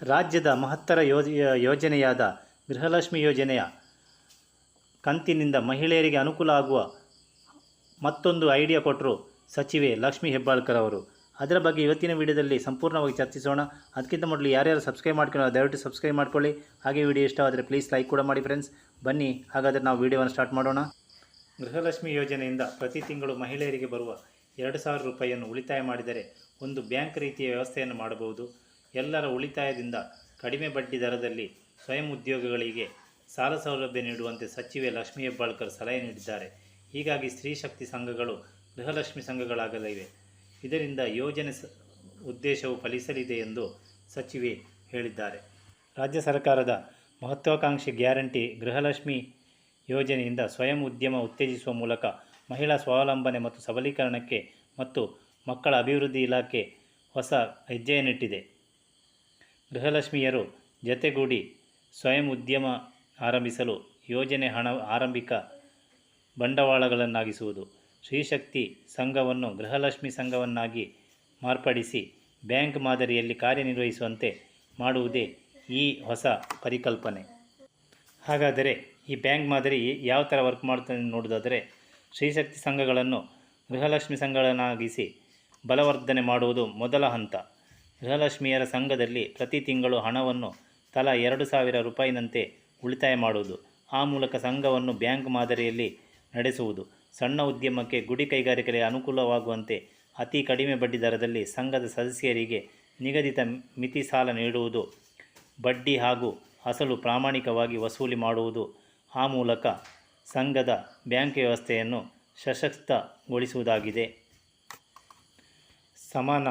ರಾಜ್ಯದ ಮಹತ್ತರ ಯೋಜ, ಯೋಜನೆಯಾದ ಗೃಹಲಕ್ಷ್ಮಿ ಯೋಜನೆಯ ಕಂತಿನಿಂದ ಮಹಿಳೆಯರಿಗೆ ಅನುಕೂಲ ಆಗುವ ಮತ್ತೊಂದು ಐಡಿಯಾ ಕೊಟ್ಟರು ಸಚಿವೆ ಲಕ್ಷ್ಮೀ ಹೆಬ್ಬಾಳ್ಕರ್ ಅವರು. ಅದರ ಬಗ್ಗೆ ಇವತ್ತಿನ ವಿಡಿಯೋದಲ್ಲಿ ಸಂಪೂರ್ಣವಾಗಿ ಚರ್ಚಿಸೋಣ. ಅದಕ್ಕಿಂತ ಮೊದಲು ಯಾರ್ಯಾರು ಸಬ್ಸ್ಕ್ರೈಬ್ ಮಾಡ್ಕೊಳ್ಳೋ ದಯವಿಟ್ಟು ಸಬ್ಸ್ಕ್ರೈಬ್ ಮಾಡ್ಕೊಳ್ಳಿ. ಹಾಗೆ ವಿಡಿಯೋ ಇಷ್ಟವಾದರೆ ಪ್ಲೀಸ್ ಲೈಕ್ ಕೂಡ ಮಾಡಿ ಫ್ರೆಂಡ್ಸ್. ಬನ್ನಿ, ಹಾಗಾದರೆ ನಾವು ವಿಡಿಯೋವನ್ನು ಸ್ಟಾರ್ಟ್ ಮಾಡೋಣ. ಗೃಹಲಕ್ಷ್ಮಿ ಯೋಜನೆಯಿಂದ ಪ್ರತಿ ತಿಂಗಳು ಮಹಿಳೆಯರಿಗೆ ಬರುವ ಎರಡು ಸಾವಿರ ರೂಪಾಯಿಯನ್ನು ಉಳಿತಾಯ ಮಾಡಿದರೆ ಒಂದು ಬ್ಯಾಂಕ್ ರೀತಿಯ ವ್ಯವಸ್ಥೆಯನ್ನು ಮಾಡಬಹುದು. ಎಲ್ಲರ ಉಳಿತಾಯದಿಂದ ಕಡಿಮೆ ಬಡ್ಡಿ ದರದಲ್ಲಿ ಸ್ವಯಂ ಉದ್ಯೋಗಗಳಿಗೆ ಸಾಲ ಸೌಲಭ್ಯ ನೀಡುವಂತೆ ಸಚಿವೆ ಲಕ್ಷ್ಮೀ ಹೆಬ್ಬಾಳ್ಕರ್ ಸಲಹೆ ನೀಡಿದ್ದಾರೆ. ಹೀಗಾಗಿ ಸ್ತ್ರೀ ಶಕ್ತಿ ಸಂಘಗಳು ಗೃಹಲಕ್ಷ್ಮಿ ಸಂಘಗಳಾಗಲಿವೆ. ಇದರಿಂದ ಯೋಜನೆ ಉದ್ದೇಶವು ಫಲಿಸಲಿದೆ ಎಂದು ಸಚಿವೆ ಹೇಳಿದ್ದಾರೆ. ರಾಜ್ಯ ಸರ್ಕಾರದ ಮಹತ್ವಾಕಾಂಕ್ಷಿ ಗ್ಯಾರಂಟಿ ಗೃಹಲಕ್ಷ್ಮಿ ಯೋಜನೆಯಿಂದ ಸ್ವಯಂ ಉದ್ಯಮ ಉತ್ತೇಜಿಸುವ ಮೂಲಕ ಮಹಿಳಾ ಸ್ವಾವಲಂಬನೆ ಮತ್ತು ಸಬಲೀಕರಣಕ್ಕೆ ಮತ್ತು ಮಕ್ಕಳ ಅಭಿವೃದ್ಧಿ ಇಲಾಖೆ ಹೊಸ ಹೆಜ್ಜೆಯನ್ನಿಟ್ಟಿದೆ. ಗೃಹಲಕ್ಷ್ಮಿಯರು ಜತೆಗೂಡಿ ಸ್ವಯಂ ಉದ್ಯಮ ಆರಂಭಿಸಲು ಯೋಜನೆ ಹಣ ಆರಂಭಿಕ ಬಂಡವಾಳಗಳನ್ನಾಗಿಸುವುದು. ಶ್ರೀಶಕ್ತಿ ಸಂಘವನ್ನು ಗೃಹಲಕ್ಷ್ಮಿ ಸಂಘವನ್ನಾಗಿ ಮಾರ್ಪಡಿಸಿ ಬ್ಯಾಂಕ್ ಮಾದರಿಯಲ್ಲಿ ಕಾರ್ಯನಿರ್ವಹಿಸುವಂತೆ ಮಾಡುವುದೇ ಈ ಹೊಸ ಪರಿಕಲ್ಪನೆ. ಹಾಗಾದರೆ ಈ ಬ್ಯಾಂಕ್ ಮಾದರಿ ಯಾವ ಥರ ವರ್ಕ್ ಮಾಡುತ್ತದೆ ನೋಡೋದಾದರೆ ಶ್ರೀಶಕ್ತಿ ಸಂಘಗಳನ್ನು ಗೃಹಲಕ್ಷ್ಮಿ ಸಂಘಗಳನ್ನಾಗಿಸಿ ಬಲವರ್ಧನೆ ಮಾಡುವುದು ಮೊದಲ ಹಂತ. ಗೃಹಲಕ್ಷ್ಮಿಯರ ಸಂಘದಲ್ಲಿ ಪ್ರತಿ ತಿಂಗಳು ಹಣವನ್ನು ತಲಾ ಎರಡು ಸಾವಿರ ರೂಪಾಯಿನಂತೆ ಉಳಿತಾಯ ಮಾಡುವುದು. ಆ ಮೂಲಕ ಸಂಘವನ್ನು ಬ್ಯಾಂಕ್ ಮಾದರಿಯಲ್ಲಿ ನಡೆಸುವುದು. ಸಣ್ಣ ಉದ್ಯಮಕ್ಕೆ ಗುಡಿ ಕೈಗಾರಿಕೆಗಳಿಗೆ ಅನುಕೂಲವಾಗುವಂತೆ ಅತಿ ಕಡಿಮೆ ಬಡ್ಡಿ ದರದಲ್ಲಿ ಸಂಘದ ಸದಸ್ಯರಿಗೆ ನಿಗದಿತ ಮಿತಿ ಸಾಲ ನೀಡುವುದು, ಬಡ್ಡಿ ಹಾಗೂ ಅಸಲು ಪ್ರಾಮಾಣಿಕವಾಗಿ ವಸೂಲಿ ಮಾಡುವುದು. ಆ ಮೂಲಕ ಸಂಘದ ಬ್ಯಾಂಕ್ ವ್ಯವಸ್ಥೆಯನ್ನು ಸಶಕ್ತಗೊಳಿಸುವುದಾಗಿದೆ. ಸಮಾನ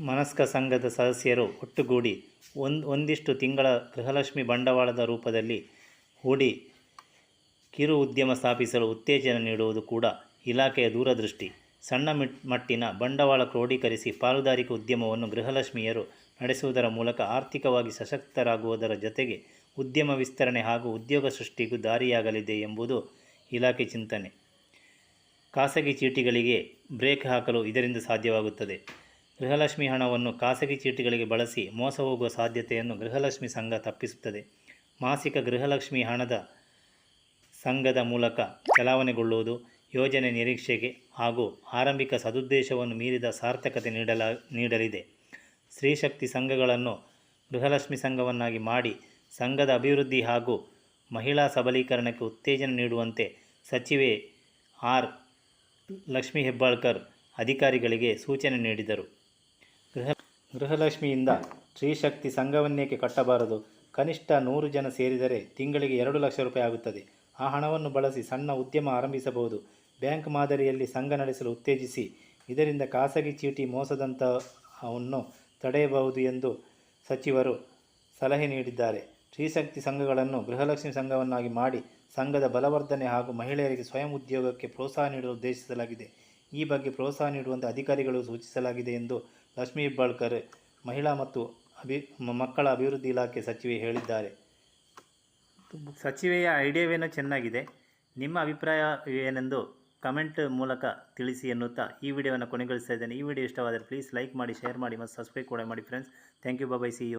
ಮನಸ್ಕ ಸಂಘದ ಸದಸ್ಯರು ಒಟ್ಟುಗೂಡಿ ಒಂದು, ಒಂದಿಷ್ಟು ತಿಂಗಳ ಗೃಹಲಕ್ಷ್ಮಿ ಬಂಡವಾಳದ ರೂಪದಲ್ಲಿ ಹೂಡಿ ಕಿರು ಉದ್ಯಮ ಸ್ಥಾಪಿಸಲು ಉತ್ತೇಜನ ನೀಡುವುದು ಕೂಡ ಇಲಾಖೆಯ ದೂರದೃಷ್ಟಿ. ಸಣ್ಣ ಮಿಟ್, ಮಟ್ಟಿನ ಬಂಡವಾಳ ಕ್ರೋಢೀಕರಿಸಿ ಪಾಲುದಾರಿಕೆ ಉದ್ಯಮವನ್ನು ಗೃಹಲಕ್ಷ್ಮಿಯರು ನಡೆಸುವುದರ ಮೂಲಕ ಆರ್ಥಿಕವಾಗಿ ಸಶಕ್ತರಾಗುವುದರ ಜೊತೆಗೆ ಉದ್ಯಮ ವಿಸ್ತರಣೆ ಹಾಗೂ ಉದ್ಯೋಗ ಸೃಷ್ಟಿಗೂ ದಾರಿಯಾಗಲಿದೆ ಎಂಬುದು ಇಲಾಖೆ ಚಿಂತನೆ. ಖಾಸಗಿ ಚೀಟಿಗಳಿಗೆ ಬ್ರೇಕ್ ಹಾಕಲು ಇದರಿಂದ ಸಾಧ್ಯವಾಗುತ್ತದೆ. ಗೃಹಲಕ್ಷ್ಮಿ ಹಣವನ್ನು ಖಾಸಗಿ ಚೀಟಿಗಳಿಗೆ ಬಳಸಿ ಮೋಸ ಹೋಗುವ ಸಾಧ್ಯತೆಯನ್ನು ಗೃಹಲಕ್ಷ್ಮಿ ಸಂಘ ತಪ್ಪಿಸುತ್ತದೆ. ಮಾಸಿಕ ಗೃಹಲಕ್ಷ್ಮಿ ಹಣದ ಸಂಘದ ಮೂಲಕ ಚಲಾವಣೆಗೊಳ್ಳುವುದು ಯೋಜನೆ ನಿರೀಕ್ಷೆಗೆ ಹಾಗೂ ಆರಂಭಿಕ ಸದುದ್ದೇಶವನ್ನು ಮೀರಿದ ಸಾರ್ಥಕತೆ ನೀಡಲ, ನೀಡಲಿದೆ. ಸ್ತ್ರೀಶಕ್ತಿ ಸಂಘಗಳನ್ನು ಗೃಹಲಕ್ಷ್ಮಿ ಸಂಘವನ್ನಾಗಿ ಮಾಡಿ ಸಂಘದ ಅಭಿವೃದ್ಧಿ ಹಾಗೂ ಮಹಿಳಾ ಸಬಲೀಕರಣಕ್ಕೆ ಉತ್ತೇಜನ ನೀಡುವಂತೆ ಸಚಿವೆ ಆರ್ ಲಕ್ಷ್ಮೀ ಹೆಬ್ಬಾಳ್ಕರ್ ಅಧಿಕಾರಿಗಳಿಗೆ ಸೂಚನೆ ನೀಡಿದರು. ಗೃಹಲಕ್ಷ್ಮಿಯಿಂದ ಸ್ತ್ರೀಶಕ್ತಿ ಸಂಘವನ್ನೇಕೆ ಕಟ್ಟಬಾರದು? ಕನಿಷ್ಠ ನೂರು ಜನ ಸೇರಿದರೆ ತಿಂಗಳಿಗೆ ಎರಡು ಲಕ್ಷ ರೂಪಾಯಿ ಆಗುತ್ತದೆ. ಆ ಹಣವನ್ನು ಬಳಸಿ ಸಣ್ಣ ಉದ್ಯಮ ಆರಂಭಿಸಬಹುದು. ಬ್ಯಾಂಕ್ ಮಾದರಿಯಲ್ಲಿ ಸಂಘ ನಡೆಸಲು ಉತ್ತೇಜಿಸಿ, ಇದರಿಂದ ಖಾಸಗಿ ಚೀಟಿ ಮೋಸದಂತಹವನ್ನು ತಡೆಯಬಹುದು ಎಂದು ಸಚಿವರು ಸಲಹೆ ನೀಡಿದ್ದಾರೆ. ಸ್ತ್ರೀಶಕ್ತಿ ಸಂಘಗಳನ್ನು ಗೃಹಲಕ್ಷ್ಮಿ ಸಂಘವನ್ನಾಗಿ ಮಾಡಿ ಸಂಘದ ಬಲವರ್ಧನೆ ಹಾಗೂ ಮಹಿಳೆಯರಿಗೆ ಸ್ವಯಂ ಉದ್ಯೋಗಕ್ಕೆ ಪ್ರೋತ್ಸಾಹ ನೀಡಲು ಉದ್ದೇಶಿಸಲಾಗಿದೆ. ಈ ಬಗ್ಗೆ ಪ್ರೋತ್ಸಾಹ ನೀಡುವಂತೆ ಅಧಿಕಾರಿಗಳು ಸೂಚಿಸಲಾಗಿದೆ ಎಂದು ಲಕ್ಷ್ಮೀ ಹೆಬ್ಬಾಳ್ಕರ್ ಮಹಿಳಾ ಮತ್ತು ಅಭಿ, ಮಕ್ಕಳ ಅಭಿವೃದ್ಧಿ ಇಲಾಖೆ ಸಚಿವೆ ಹೇಳಿದ್ದಾರೆ. ಸಚಿವೆಯ ಐಡಿಯಾವೇನೋ ಚೆನ್ನಾಗಿದೆ. ನಿಮ್ಮ ಅಭಿಪ್ರಾಯ ಏನೆಂದು ಕಮೆಂಟ್ ಮೂಲಕ ತಿಳಿಸಿ ಎನ್ನುತ್ತಾ ಈ ವಿಡಿಯೋವನ್ನು ಕೊನೆಗೊಳಿಸ್ತಾ ಇದ್ದೇನೆ. ಈ ವಿಡಿಯೋ ಇಷ್ಟವಾದರೆ ಪ್ಲೀಸ್ ಲೈಕ್ ಮಾಡಿ, ಶೇರ್ ಮಾಡಿ ಮತ್ತು ಸಬ್ಸ್ಕ್ರೈಬ್ ಕೂಡ ಮಾಡಿ friends. Thank you. Bye bye see you